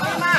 lágrimas.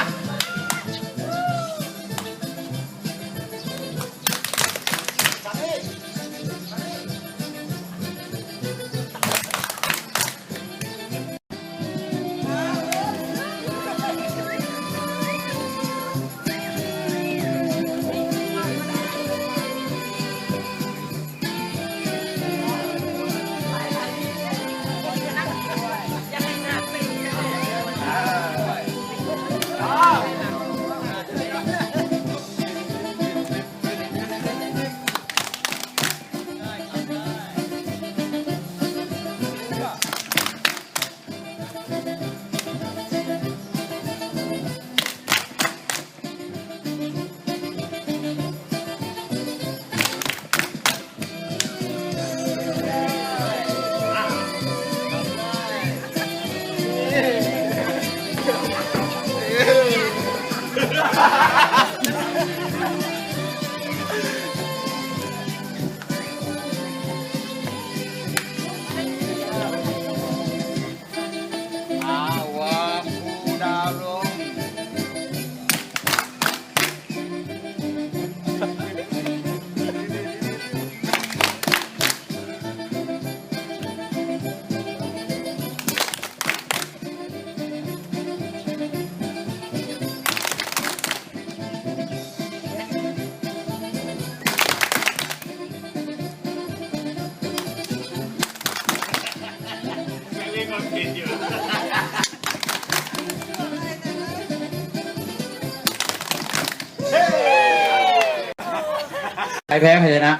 ใครแพ้ใครชนะ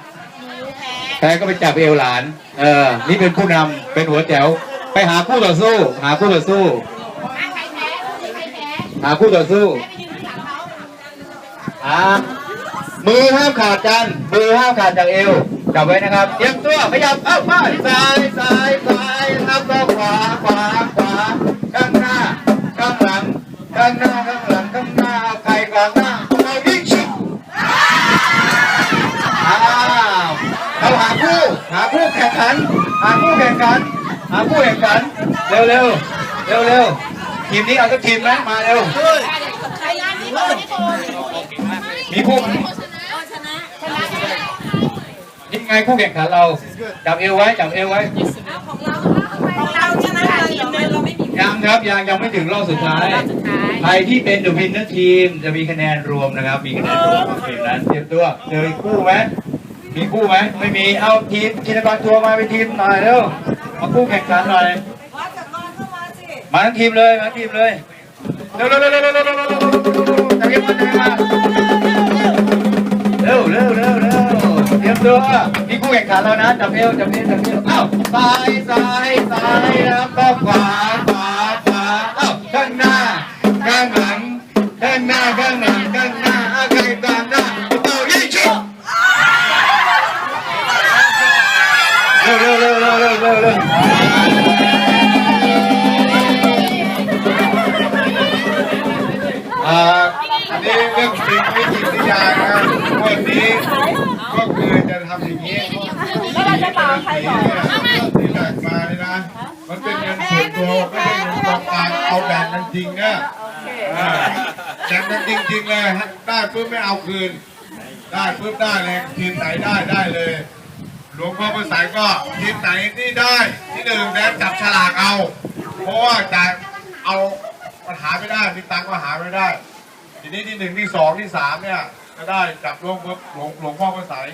แพ้ก็ไปจับเอวหลาน เออ นี่เป็นผู้นำเป็นหัวแถว ไปหาคู่ต่อสู้ หาคู่ต่อสู้หาคู่ต่อสู้อ่ามือห้ามขาดกัน มือห้ามขาดจากเอว จับไว้นะครับ เตรียมตัวขยับเอ้าไปซ้ายซ้ายซ้ายนะครับขวาขวาขวาข้างหน้าข้างหลังข้างหน้าข้างหลังข้างหน้าใครขวางหน้าเอายิงชุบอ้าวเราหาคู่หาคู่แข่งขันหาคู่แข่งขันหาคู่แข่งขันเร็วเร็วเร็วเร็วทีมนี้เอาสักทีมไหมมาเร็วมีคู่ ไหมนี่ไงคู่แข่งขันเราจับเอวไว้จับเอวไว้ยังครับยังยังไม่ถึงรอบสุดท้ายใครที่เป็นเดอะวินเนอร์ทีมจะมีคะแนนรวมนะครับ มีคะแนนรวมของทีมนั้นเตรียมตัวเจอคู่ไหมมีคู่ไหมไม่มีเอาทีมจินตกรทัวร์มาเป็นทีมหน่อยเร็วมาคู่แข่งขันหน่อยมาทั้งทีมเลยมาทั้งทีมเลยเร็วเร็วเร็วเร็วเร็วเร็วเร็วเร็วจับเก็บมาจับเก็บมาเร็วเร็วเร็ว เร็วเตรียมตัวมีคู่แข่งขันแล้วนะจับเอวจับเอวจับเอวอ้าวซ้ายซ้ายซ้ายแล้วก็ขวาขวาขวาอ้าวข้างหน้าข้างหลังข้างหน้าข้างหลังข้างหน้าอาใครตามหน้าเป่ายิ่งชุบเร็วเร็วเร็วเร็วเร็วเร็วเร็วอ่าอันนี้เรื่องจริงไม่จริงนิยานะวันนี้ก็คือ ทำอย่างนี้แล้วเราจะเป่าใครก่อนที่แบกมานี่นะ มันเป็นเงินส่วนตัวไม่ใช่เงินกองกลางเอาแบ่งกันจริงนะอ่าแจกกันจริงๆเลยฮะได้ปุ๊บไม่เอาคืน ได้ปุ๊บได้เลยทีมไหนได้ได้เลยหลวงพ่อประสายก็ทีมไหนที่ได้ที่หนึ่งแดนจับฉลากเอา เพราะว่าจ่ายเอามันหาไม่ได้มีตังค์ก็หาไม่ได้ ทีนี้ที่หนึ่งที่สองที่สามเนี่ย ก็ได้จับลวงหลวงหลวงพ่อประสาย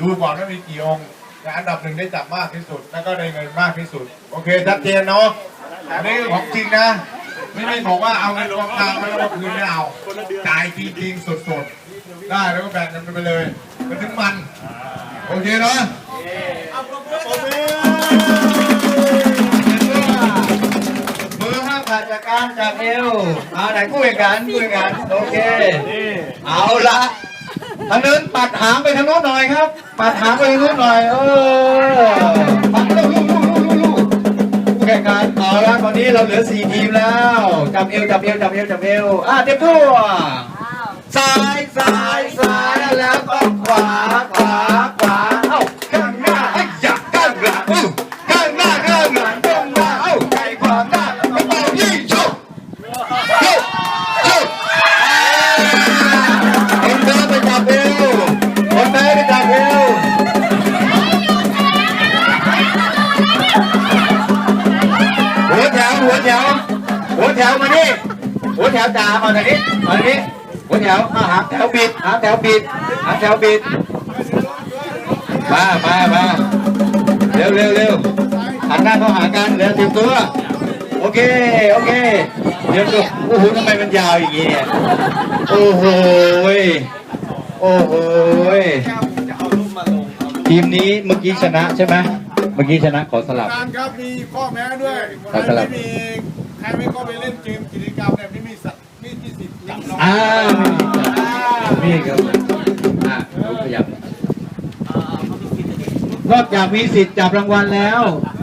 ดูก่อนว่ามีกี่องค์แต่อันดับหนึ่งได้จับมากที่สุด แล้วก็ได้เงินมากที่สุด โอเคชัดเจนเนาะอันนี้ของจริงนะ ไม่ได้บอกว่าเอาเงินกองกลางไม่เอาคืนไม่เอาจ่ายจริงๆสดๆ ได้แล้วก็แบ่งกันไปเลยมันถึงมัน โอเคเนาะมือห้ามขาดจากการจากเอวเอาไหนคู่แข่งขันคู่แข่งขันโอเค เอาละ ทางนู้นปัดหางไปทางโน้นหน่อยครับ ปัดหางไปทางโน้นหน่อย เออปัดลูกลูกลูกลูกลูกผู้แข่งขันเอาละตอนนี้เราเหลือสี่ทีมแล้วจับเอวจับเอวจับเอวจับเอวอะเตรียมตัวซ้ายซ้ายซ้ายแล้วก็ขวาขวา แถวจ่ามาทางนี้มาทางนี้หัวแถวมาหางแถวบิดหางแถวบิดหางแถวบิดมามามาเร็วเร็วเร็วหันหน้าเข้าหากันเร็วเตรียมตัวโอเคโอเคเดี๋ยวดูโอ้โหทำไมมันยาวอย่างงี้เนี่ยโอ้โหยโอ้โหยทีมนี้เมื่อกี้ชนะใช่ไหมเมื่อกี้ชนะขอสลับการครับมีข้อแม้ด้วยครับสลับไม่มีใครไม่เข้าไปเล่นเกมกิจกรรม อ่านี่ครับอ่ากขยับนอกจากมีสิทธิ์จับรางวัลแล้ว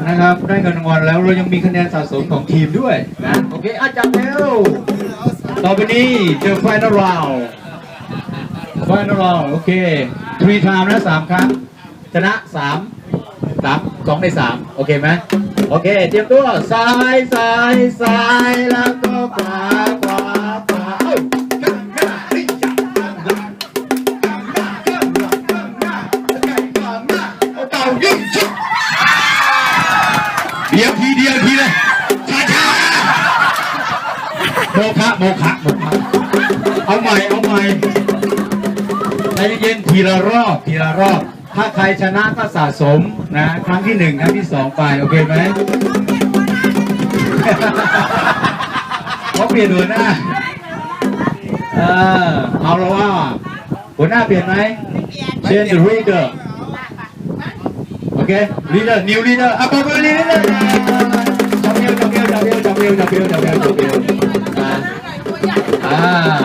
นะครับ ได้เงินรางวัลแล้วเรายังมีคะแนนสะสมของทีมด้วยนะโอเคอะจับเร็วต่อไปนี้เจอ final round final round โอเค three time นะสามครั้งชนะสามสามสองในสามโอเคไหมโอเค เตรียมตัวซ้ายซ้ายซ้ายแล้วก็ขวา โมคะโมคะโมคะเอาใหม่เอาใหม่ใจเย็นๆทีละรอบทีละรอบ ถ้าใครชนะก็สะสมนะ ครั้งที่หนึ่งครั้งที่สองไปโอเคไหมเขาเปลี่ยนหัวหน้าเออเอาแล้วว่าหัวหน้าเปลี่ยนไหมเชนหรือรีเดอร์โอเครีเดอร์นิวรีเดอร์อะปอบรีเดอร์จับเอวจับเอวจับเอวจับเอวจับเอวจับเอวจับเอว อ่าอ่า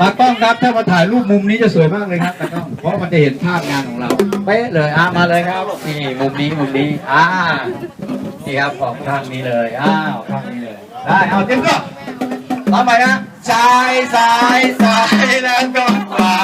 ตากล้องครับถ้ามาถ่ายรูปมุมนี้จะสวยมากเลยครับตากล้องเพราะมันจะเห็นภาพงานของเราเป๊ะเลยอ่ามาเลยครับนี่มุมนี้มุมนี้อ่านี่ครับของทางนี้เลยอ้าวทางนี้เลยได้เอาเต็มก็ต่อไปนะซ้ายซ้ายซ้ายแล้วก็ขวา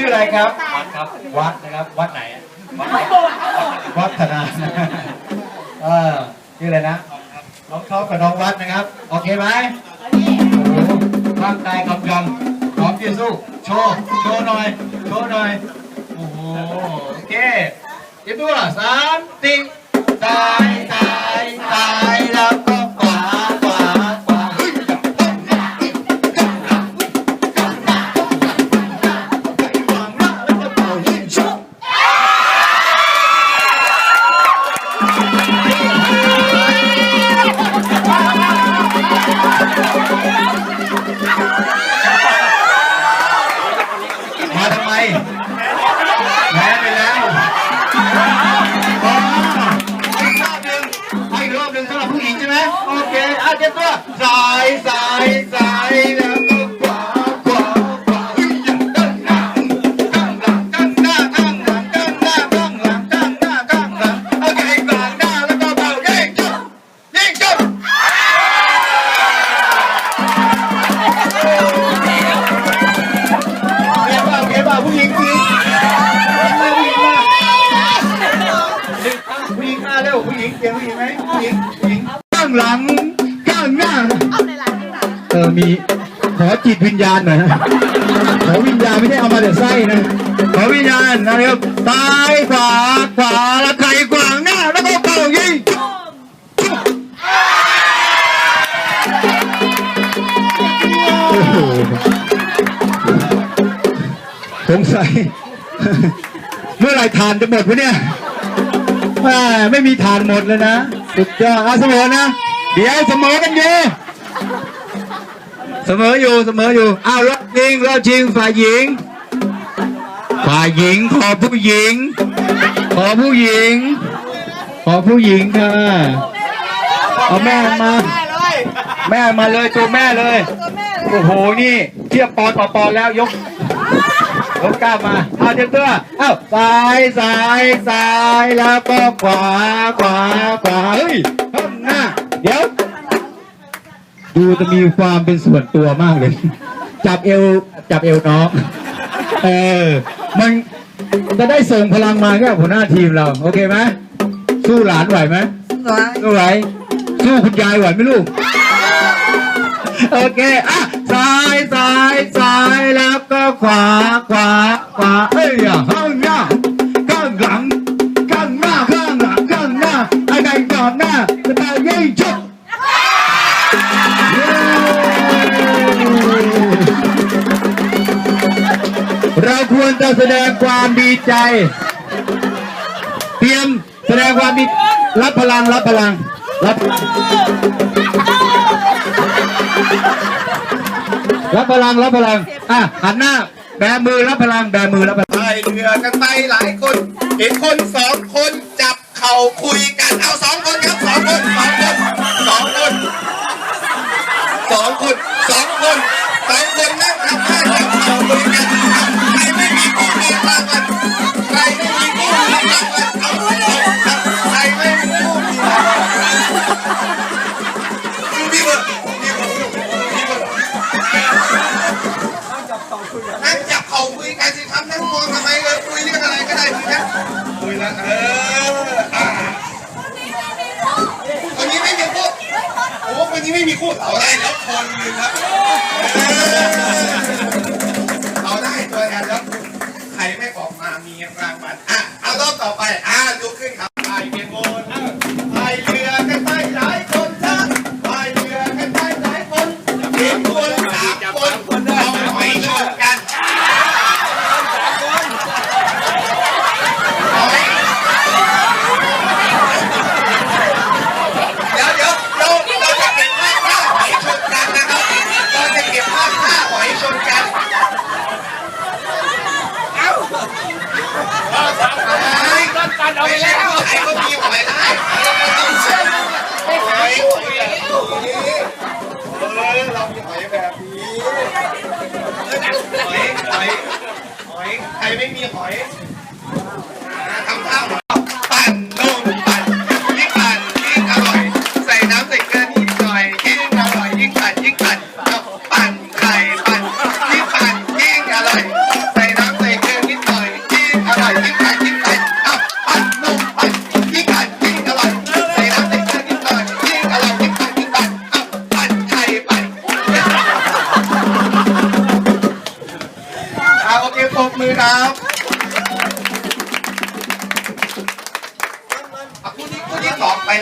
ชื่ออะไรครับ วัดครับ วัดนะครับ วัดไหนอะวัดธนาเออชื่ออะไรนะ น้องท็อปกับน้องวัดนะครับ โอเคไหมโอ้โหร่างกายกำกำพร้อมที่จะสู้ โชว์ โชว์หน่อย โชว์หน่อย โอ้โห โอเคเตรียมตัวสามสี่ซ้ายซ้ายซ้าย แล้วก็ หญิงข้างหลัง ข้างหน้าเออมีขอจิตวิญญาณหน่อยนะขอวิญญาณไม่ได้เอามาแต่ไส้นะ ขอวิญญาณนะครับซ้ายขวาขวาแล้วใครขวางหน้าแล้วก็เป่ายิงโอ้โหสงสัย เมื่อไหรทานจะหมดวะเนี่ยแม่ไม่มีทานหมดเลยนะ สุดยอดอะเสมอนะ เดี๋ยวเสมอกันอยู่เสมออยู่เสมออยู่อ้าวรอบชิงรอบชิงฝ่ายหญิง ฝ่ายหญิงขอผู้หญิง ขอผู้หญิง ขอผู้หญิงค่ะเอาแม่มา แม่มาเลยตัวแม่เลย โอ้โหนี่เทียบปอนต่อปอนแล้วยก ยกกล้ามมา เอาเทียบตัว เอ้าซ้ายซ้ายซ้ายแล้วก็ขวาขวาขวาเฮ้ยข้างหน้า เดี๋ยว ดูจะมีความเป็นส่วนตัวมากเลย จับเอวจับเอวน้อง เออ มันจะได้ส่งพลังมาแค่หัวหน้าทีมเรา โอเคไหมสู้หลานไหวไหมสู้ไหว สู้คุณยายไหวไหมลูก โอเค อะ ซ้ายซ้ายแล้วก็ขวาขวาขวาเอ้ยข้างหน้าข้างหลังข้างหน้าข้างหลังข้างหน้าอะไรก่อนหน้าจะไปยิ่งชุบเราควรจะแสดงความดีใจ เตรียมแสดงความดีรับพลังรับพลังรับ รับพลังรับพลังอะหันหน้า แบมือรับพลังแบมือรับพลังพายเรือกันไปหลายคน เห็นคนสองคนจับเข่าคุยกันเอาสองคนครับสองคนสองคนสองคนสองคนสองคนสองคนนั่ง คุยแล้วเอออ่าคนนี้ไม่มีคู่โอ้คนนี้ไม่มีคู่เอาได้แล้วคนหนึงครับเอาได้ตัวแทนแล้วใครไม่ออกมามีรางวัลอะเอารอบต่อไปอะลุกขึ้นครับ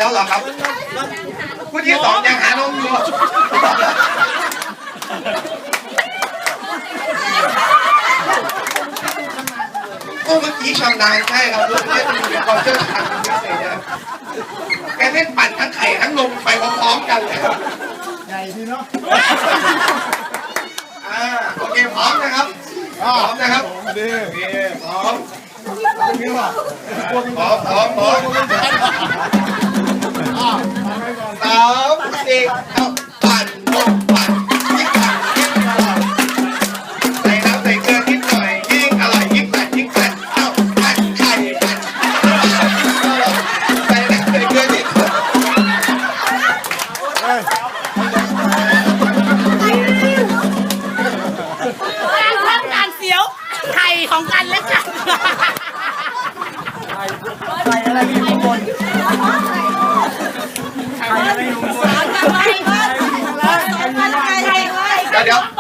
แล้วเหรอครับคู่ที่สองยังหานมอยู่คู่เมื่อกี้ชำนาญใช่ครับลูกเนี่ยมีความเชี่ยวชาญเป็นพิเศษนะแกเล่นปั่นทั้งไข่ทั้งนมไปพร้อมๆกันเลยครับใหญ่ดีเนาะอ่าโอเคพร้อมนะครับพร้อมนะครับดีโอเคพร้อมนี่ว่าพร้อมพร้อมพร้อม Five, six, one, one.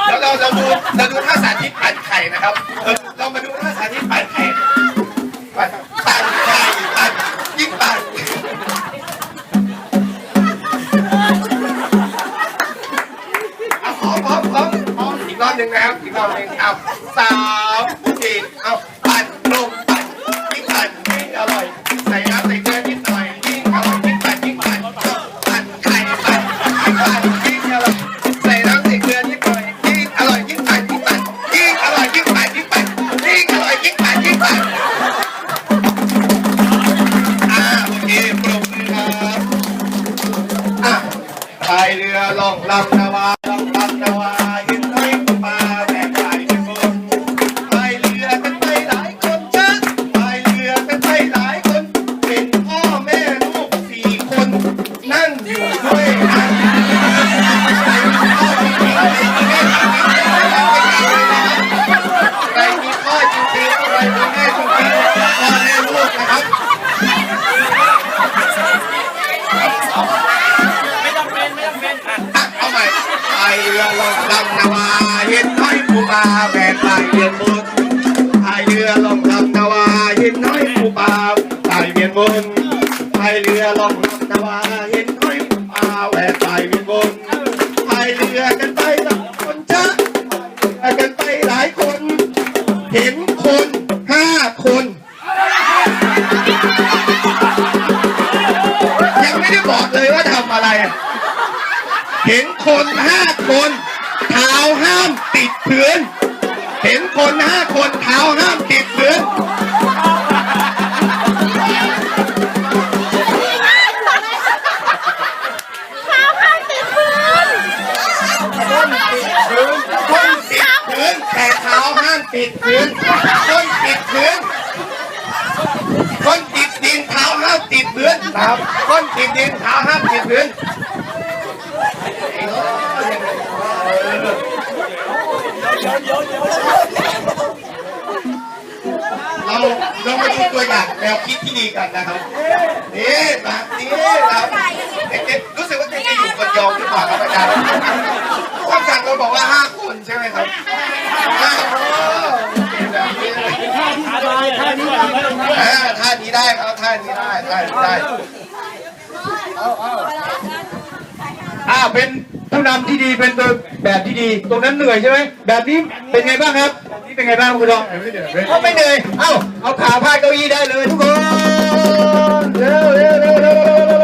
เดี๋ยวเดี๋ยวเราเราดูเราดูท่าสาธิตปั่นไข่นะครับ เราเรามาดูท่าสาธิตปั่นไข่ปั่นปั่นไข่ปั่นยิ่งปั่นเอาพร้อมพร้อมพร้อมพร้อมอีกรอบหนึ่งนะครับอีกรอบหนึ่งเอาสาม รือลงลำนาวาเห็นน้อยผู้ป่าแบกตายเวียนวนพายเรือลงลำนาวาห็นน้อยผู้ปลาตายเวียนวนพายเรือลงลำนาวาเห็นน้อยผู้ป่าแหบกตายเวียนวนพายเรือกันไปหลายคนจ้ากันไปหลายคน เห็นคนห้าคนยังไม่ได้บอกเลยว่าทำอะไร เห็นคนห้า What power? ลงดีกว่าครับอาจารย์คำสั่งเราบอกว่าห้าคนใช่ไหมครับห้าคนท่านี้ได้ครับท่านี้ได้ได้ได้อ่าเป็นผู้นำที่ดีเป็นตัวแบบที่ดี ตรงนั้นเหนื่อยใช่ไหมแบบนี้เป็นไงบ้างครับนี่เป็นไงบ้างคุณรองเขาไม่เหนื่อยเอ้าเอาขาพาดเก้าอี้ได้เลยทุกคนเร็วเร็วเร็วเร็ว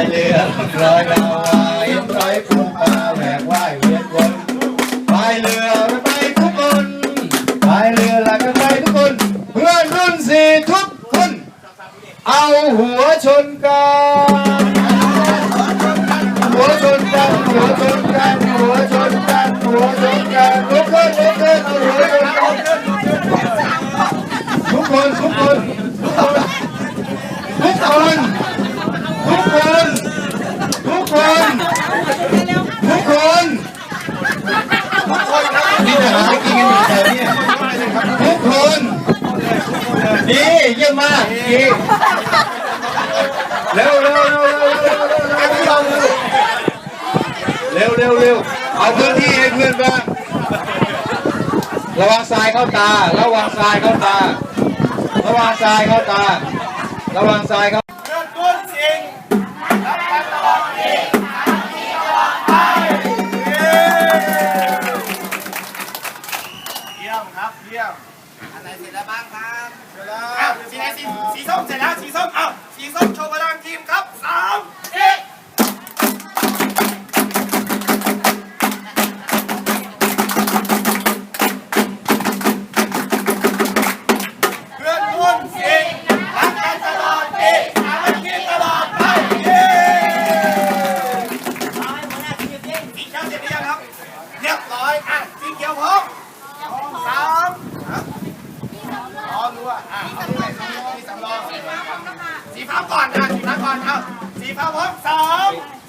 ายเรือลอยลาวาเห็นร้อยปูปลาแหวกว่ายเวียนวนพายเรือไปทุกคนพายเรือลากันไปทุกคน เพื่อนรุ่นสี่ทุกคน เอาหัวชนกันหัวชนกันหัวชนกันหัวชนกันหัวชนกันลุกขึ้นลุกขึ้นเอาหัวชนกันทุกคนทุกคนทุกคน มากดีเร็วเร็วเร็วเร็วเร็วเร็วเอาพื้นที่ให้เพื่อนบ้างระวังทรายเข้าตา ระวังทรายเข้าตา ระวังทรายเข้าตา ระวังทรายเข้าเยี่ยมครับเยี่ยม อันไหนเสร็จแล้วบ้างครับเสร็จแล้วอ้าวสีไหนสีสีส้มเสร็จแล้วสีส้มอ้าวสีส้มโชว์พลังทีมครับสามเอ๊ะ Vamos, vamos!